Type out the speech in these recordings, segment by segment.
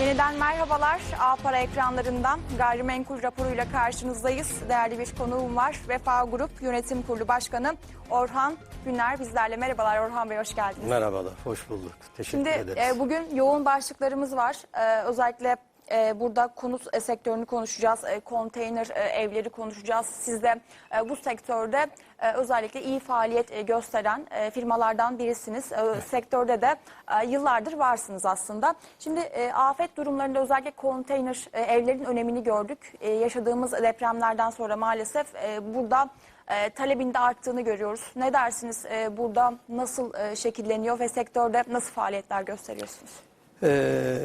Yeniden merhabalar. A Para ekranlarından gayrimenkul raporuyla karşınızdayız. Değerli bir konuğum var. Vefa Grup Yönetim Kurulu Başkanı Orhan Güner bizlerle. Merhabalar Orhan Bey, hoş geldiniz. Merhabalar, hoş bulduk. Teşekkür Şimdi ederiz. e, bugün yoğun başlıklarımız var. E, özellikle e, burada konut e, sektörünü konuşacağız. E, konteyner e, evleri konuşacağız. Siz de e, bu sektörde e, özellikle iyi faaliyet e, gösteren e, firmalardan birisiniz. E, Sektörde de e, yıllardır varsınız aslında. Şimdi e, afet durumlarında özellikle konteyner e, evlerin önemini gördük. E, yaşadığımız depremlerden sonra maalesef e, burada e, talebin de arttığını görüyoruz. Ne dersiniz e, burada nasıl e, şekilleniyor ve sektörde nasıl faaliyetler gösteriyorsunuz? Ee,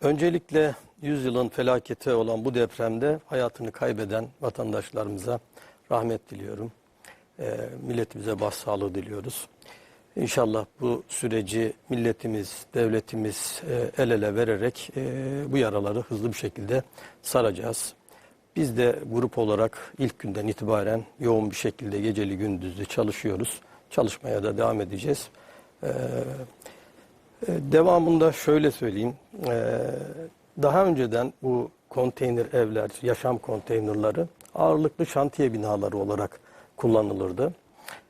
öncelikle 100 yılın felaketi olan bu depremde hayatını kaybeden vatandaşlarımıza rahmet diliyorum. Ee, milletimize başsağlığı diliyoruz. İnşallah bu süreci milletimiz, devletimiz e, el ele vererek e, bu yaraları hızlı bir şekilde saracağız. Biz de grup olarak ilk günden itibaren yoğun bir şekilde geceli gündüzlü çalışıyoruz. Çalışmaya da devam edeceğiz. Ee, Devamında şöyle söyleyeyim. Ee, Daha önceden bu konteyner evler, yaşam konteynerları ağırlıklı şantiye binaları olarak kullanılırdı.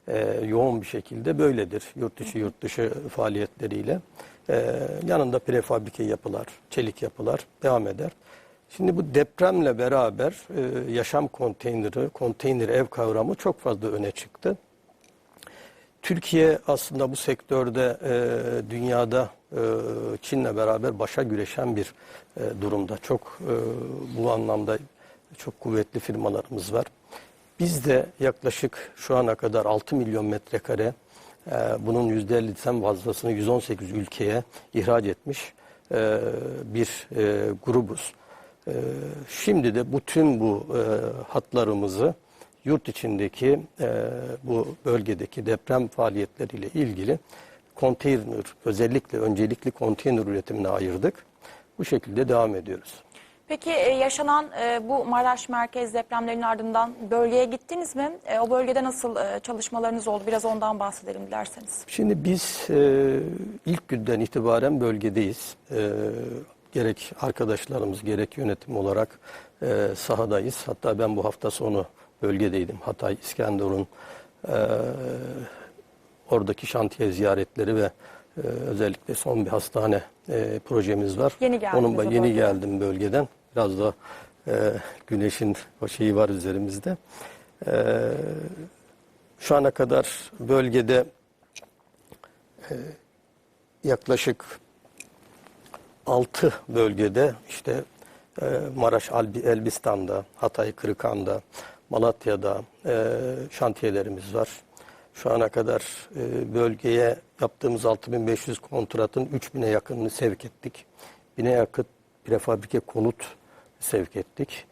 Ee, Yoğun bir şekilde böyledir yurt içi yurt dışı faaliyetleriyle. Yanında prefabrike yapılar, çelik yapılar devam eder. Şimdi bu depremle beraber e, yaşam konteyneri, konteyner ev kavramı çok fazla öne çıktı. Türkiye aslında bu sektörde e, dünyada e, Çin'le beraber başa güreşen bir e, durumda. Çok e, bu anlamda çok kuvvetli firmalarımız var. Biz de yaklaşık şu ana kadar 6 milyon metrekare e, bunun %50'den fazlasını 118 ülkeye ihraç etmiş e, bir e, grubuz. E, şimdi de bütün bu e, hatlarımızı yurt içindeki e, bu bölgedeki deprem faaliyetleriyle ilgili konteyner özellikle öncelikli konteyner üretimine ayırdık. Bu şekilde devam ediyoruz. Peki e, yaşanan e, bu Maraş merkez depremlerinin ardından bölgeye gittiniz mi? E, O bölgede nasıl çalışmalarınız oldu? Biraz ondan bahsedelim dilerseniz. Şimdi biz ilk günden itibaren bölgedeyiz. Gerek arkadaşlarımız gerek yönetim olarak sahadayız. Hatta ben bu hafta sonu bölgedeydim. Hatay, İskenderun e, oradaki şantiye ziyaretleri ve e, özellikle son bir hastane e, projemiz var. Yeni Onun o yeni bölgeden. geldim bölgeden. Biraz da e, güneşin o şeyi var üzerimizde. E, şu ana kadar bölgede e, yaklaşık 6 bölgede işte e, Maraş Albi, Elbistan'da, Hatay Kırıkan'da, Malatya'da e, şantiyelerimiz var. Şu ana kadar e, bölgeye yaptığımız 6500 kontratın 3000'e yakınını sevk ettik. 1000'e yakın prefabrike konut sevk ettik.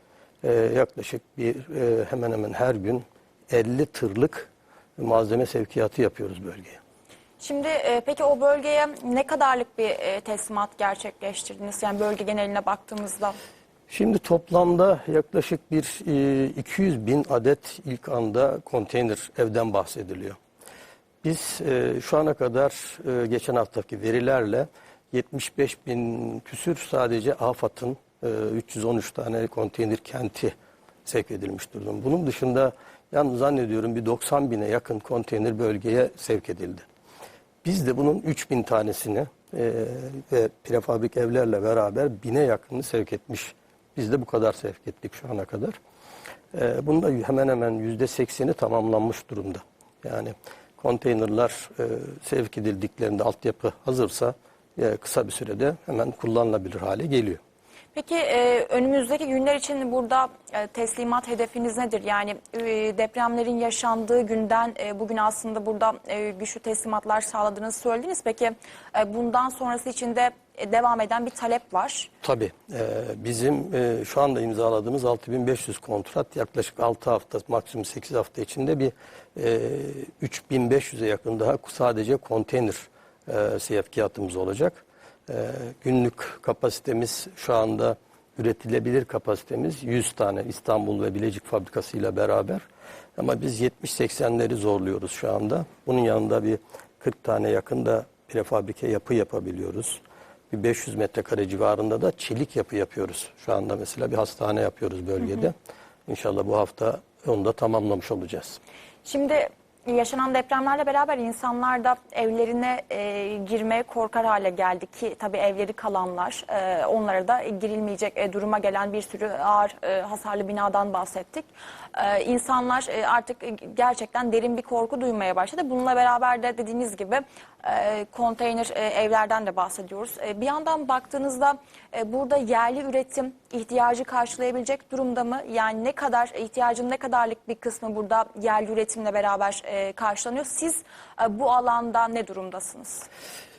E, yaklaşık bir e, hemen hemen her gün 50 tırlık malzeme sevkiyatı yapıyoruz bölgeye. Şimdi e, peki o bölgeye ne kadarlık bir e, teslimat gerçekleştirdiniz? Yani bölge geneline baktığımızda. Şimdi toplamda yaklaşık bir e, 200 bin adet ilk anda konteyner evden bahsediliyor. Biz e, şu ana kadar e, geçen haftaki verilerle 75 bin küsür sadece AFAD'ın e, 313 tane konteyner kenti sevk edilmiş durumda. Bunun dışında yalnız zannediyorum bir 90 bine yakın konteyner bölgeye sevk edildi. Biz de bunun 3000 tanesini e, ve prefabrik evlerle beraber bine yakınını sevk etmiş. Biz de bu kadar sevk ettik şu ana kadar. E, bunda hemen hemen yüzde sekseni tamamlanmış durumda. Yani konteynerlar e, sevk edildiklerinde altyapı hazırsa e, kısa bir sürede hemen kullanılabilir hale geliyor. Peki e, önümüzdeki günler için burada e, teslimat hedefiniz nedir? Yani e, depremlerin yaşandığı günden e, bugün aslında burada e, güçlü teslimatlar sağladığınızı söylediniz. Peki e, bundan sonrası için de devam eden bir talep var. Tabii. e, bizim e, şu anda imzaladığımız 6500 kontrat yaklaşık 6 hafta maksimum 8 hafta içinde bir e, 3500'e yakın daha sadece konteyner e, sevkiyatımız olacak. E, günlük kapasitemiz şu anda üretilebilir kapasitemiz 100 tane İstanbul ve Bilecik fabrikasıyla beraber. Ama biz 70-80'leri zorluyoruz şu anda. Bunun yanında bir 40 tane yakında prefabrike yapı yapabiliyoruz. Bir 500 metrekare civarında da çelik yapı yapıyoruz. Şu anda mesela bir hastane yapıyoruz bölgede. İnşallah bu hafta onu da tamamlamış olacağız. Şimdi yaşanan depremlerle beraber insanlar da evlerine e, girmeye korkar hale geldi ki tabii evleri kalanlar e, onlara da girilmeyecek e, duruma gelen bir sürü ağır e, hasarlı binadan bahsettik. E, insanlar e, artık gerçekten derin bir korku duymaya başladı. Bununla beraber de dediğiniz gibi e, konteyner e, evlerden de bahsediyoruz. E, bir yandan baktığınızda e, burada yerli üretim ihtiyacı karşılayabilecek durumda mı? Yani ne kadar ihtiyacın ne kadarlık bir kısmı burada yerli üretimle beraber e, karşılanıyor? Siz e, bu alanda ne durumdasınız?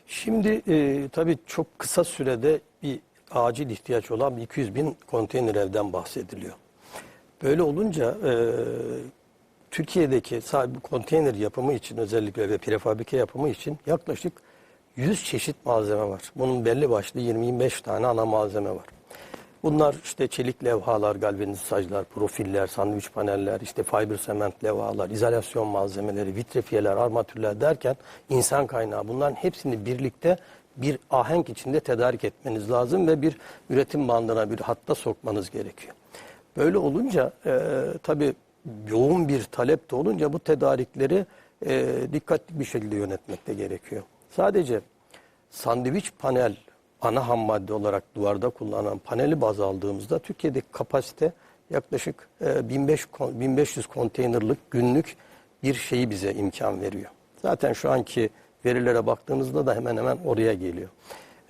Şimdi e, tabii çok kısa sürede bir acil ihtiyaç olan bir 200 bin konteyner evden bahsediliyor. Böyle olunca e, Türkiye'deki sahibi konteyner yapımı için özellikle ve prefabrike yapımı için yaklaşık 100 çeşit malzeme var. Bunun belli başlı 20-25 tane ana malzeme var. Bunlar işte çelik levhalar, galvanizajlar, profiller, sandviç paneller, işte fiber sement levhalar, izolasyon malzemeleri, vitrifiyeler, armatürler derken insan kaynağı bunların hepsini birlikte bir ahenk içinde tedarik etmeniz lazım ve bir üretim bandına bir hatta sokmanız gerekiyor. Böyle olunca e, tabii yoğun bir talep de olunca bu tedarikleri e, dikkatli bir şekilde yönetmek de gerekiyor. Sadece sandviç panel ana ham madde olarak duvarda kullanılan paneli baz aldığımızda Türkiye'deki kapasite yaklaşık e, 1500 kon- 1500 konteynerlık günlük bir şeyi bize imkan veriyor. Zaten şu anki verilere baktığımızda da hemen hemen oraya geliyor.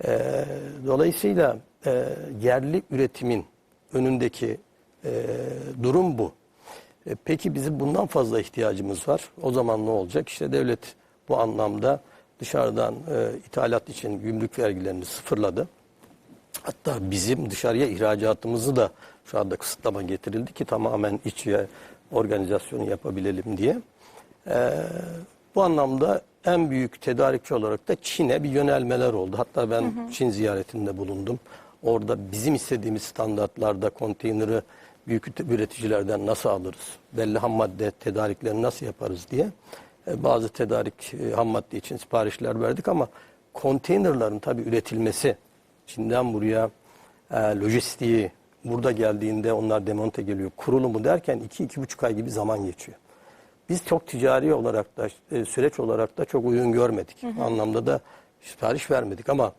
E, dolayısıyla e, yerli üretimin önündeki e, durum bu. E, Peki bizim bundan fazla ihtiyacımız var. O zaman ne olacak? İşte devlet bu anlamda dışarıdan e, ithalat için gümrük vergilerini sıfırladı. Hatta bizim dışarıya ihracatımızı da şu anda kısıtlama getirildi ki tamamen içe organizasyonu yapabilelim diye. E, bu anlamda en büyük tedarikçi olarak da Çin'e bir yönelmeler oldu. Hatta ben Çin ziyaretinde bulundum. Orada bizim istediğimiz standartlarda konteyneri büyük üreticilerden nasıl alırız? Belli ham madde tedariklerini nasıl yaparız diye bazı tedarik e, ham madde için siparişler verdik ama konteynerların tabii üretilmesi Çin'den buraya e, lojistiği burada geldiğinde onlar demonte geliyor. Kurulumu derken 2-2,5 ay gibi zaman geçiyor. Biz çok ticari olarak da e, süreç olarak da çok uygun görmedik. Bu anlamda da sipariş vermedik ama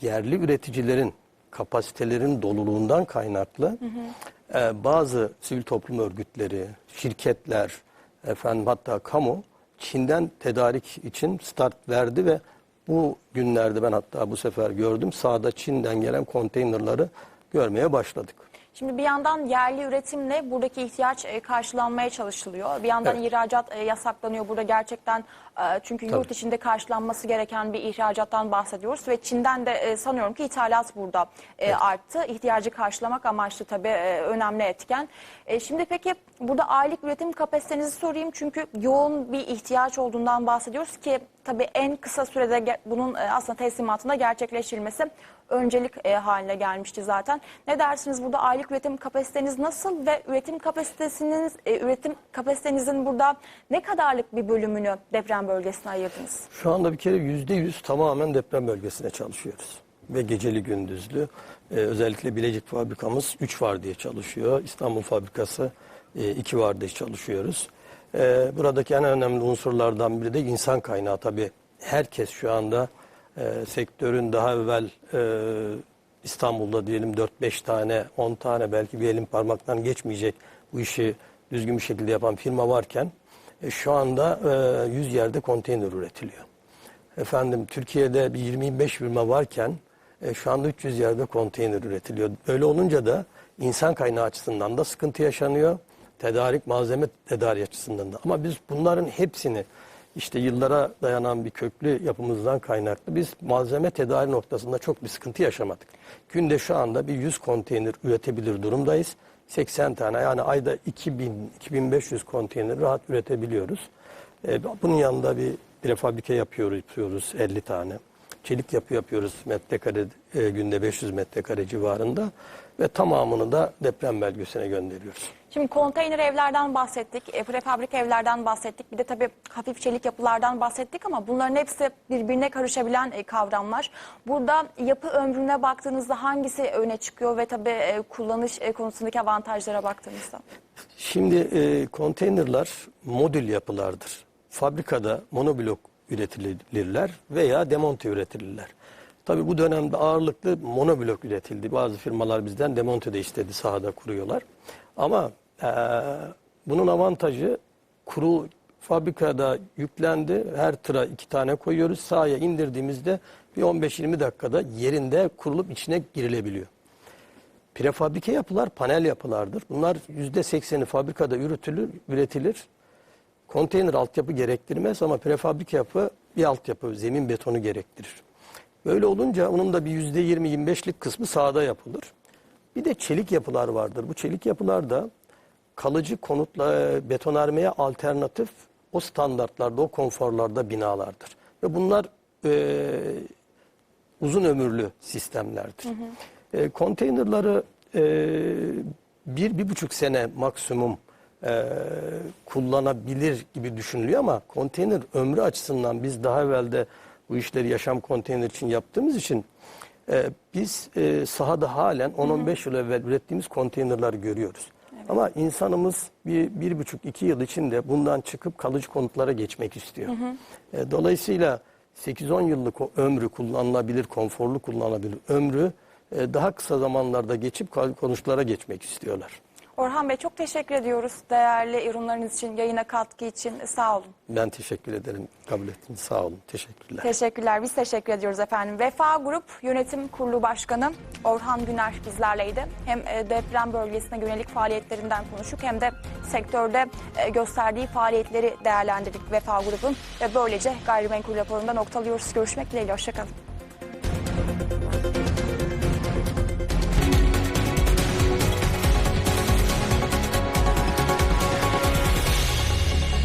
yerli üreticilerin kapasitelerin doluluğundan kaynaklı e, bazı sivil toplum örgütleri, şirketler, efendim hatta kamu Çin'den tedarik için start verdi ve bu günlerde ben hatta bu sefer gördüm sahada Çin'den gelen konteynerları görmeye başladık. Şimdi bir yandan yerli üretimle buradaki ihtiyaç e, karşılanmaya çalışılıyor. Bir yandan Evet. ihracat e, yasaklanıyor. Burada gerçekten e, çünkü yurt Tabii. içinde karşılanması gereken bir ihracattan bahsediyoruz ve Çin'den de e, sanıyorum ki ithalat burada e, arttı. İhtiyacı karşılamak amaçlı tabii e, önemli etken. E, Şimdi peki burada aylık üretim kapasitenizi sorayım çünkü yoğun bir ihtiyaç olduğundan bahsediyoruz ki tabii en kısa sürede bunun e, aslında teslimatında gerçekleştirilmesi öncelik e, haline gelmişti zaten. Ne dersiniz burada aylık üretim kapasiteniz nasıl ve üretim kapasitesiniz e, üretim kapasitenizin burada ne kadarlık bir bölümünü deprem bölgesine ayırdınız? Şu anda bir kere yüzde yüz tamamen deprem bölgesine çalışıyoruz. Ve geceli gündüzlü. Ee, özellikle Bilecik fabrikamız 3 var diye çalışıyor. İstanbul fabrikası 2 var diye çalışıyoruz. Ee, buradaki en önemli unsurlardan biri de insan kaynağı tabii. Herkes şu anda e, sektörün daha evvel e, İstanbul'da diyelim 4-5 tane, 10 tane belki bir elin parmaktan geçmeyecek bu işi düzgün bir şekilde yapan firma varken e, şu anda e, 100 yerde konteyner üretiliyor. Efendim Türkiye'de bir 25 firma varken e, şu anda 300 yerde konteyner üretiliyor. Öyle olunca da insan kaynağı açısından da sıkıntı yaşanıyor. Tedarik, malzeme tedariği açısından da. Ama biz bunların hepsini işte yıllara dayanan bir köklü yapımızdan kaynaklı biz malzeme tedariği noktasında çok bir sıkıntı yaşamadık. Günde şu anda bir 100 konteyner üretebilir durumdayız. 80 tane yani ayda 2000-2500 konteyner rahat üretebiliyoruz. E, bunun yanında bir prefabrike yapıyoruz, yapıyoruz 50 tane. Çelik yapı yapıyoruz metrekare e, günde 500 metrekare civarında ve tamamını da deprem bölgesine gönderiyoruz. Şimdi konteyner evlerden bahsettik, e, prefabrik evlerden bahsettik. Bir de tabii hafif çelik yapılardan bahsettik ama bunların hepsi birbirine karışabilen e, kavramlar. Burada yapı ömrüne baktığınızda hangisi öne çıkıyor ve tabii e, kullanış e, konusundaki avantajlara baktığınızda? Şimdi e, konteynerlar modül yapılardır. Fabrikada monoblok üretilirler veya demonte üretilirler. Tabii bu dönemde ağırlıklı monoblok üretildi. Bazı firmalar bizden demonte de istedi sahada kuruyorlar. Ama e, bunun avantajı kuru fabrikada yüklendi. Her tıra iki tane koyuyoruz. Sahaya indirdiğimizde bir 15-20 dakikada yerinde kurulup içine girilebiliyor. Prefabrike yapılar panel yapılardır. Bunlar %80'i fabrikada üretilir, üretilir. Konteyner altyapı gerektirmez ama prefabrik yapı bir altyapı, zemin betonu gerektirir. Böyle olunca onun da bir %20-25'lik kısmı sahada yapılır. Bir de çelik yapılar vardır. Bu çelik yapılar da kalıcı konutla e, betonarmeye alternatif o standartlarda, o konforlarda binalardır. Ve bunlar e, uzun ömürlü sistemlerdir. E, konteynerları e, bir, bir buçuk sene maksimum e, kullanabilir gibi düşünülüyor ama konteyner ömrü açısından biz daha evvel de bu işleri yaşam konteyner için yaptığımız için e, biz e, sahada halen 10-15 yıl evvel ürettiğimiz konteynerları görüyoruz. Ama insanımız bir, bir buçuk iki yıl içinde bundan çıkıp kalıcı konutlara geçmek istiyor. E, dolayısıyla 8-10 yıllık o ömrü kullanılabilir, konforlu kullanılabilir ömrü e, daha kısa zamanlarda geçip kal- konutlara geçmek istiyorlar. Orhan Bey çok teşekkür ediyoruz değerli yorumlarınız için, yayına katkı için. Sağ olun. Ben teşekkür ederim. Kabul ettiniz. Sağ olun. Teşekkürler. Teşekkürler. Biz teşekkür ediyoruz efendim. Vefa Grup Yönetim Kurulu Başkanı Orhan Güner bizlerleydi. Hem e, deprem bölgesine yönelik faaliyetlerinden konuştuk hem de sektörde e, gösterdiği faaliyetleri değerlendirdik Vefa Grubun. Ve böylece gayrimenkul raporunda noktalıyoruz. Görüşmek dileğiyle. Hoşçakalın.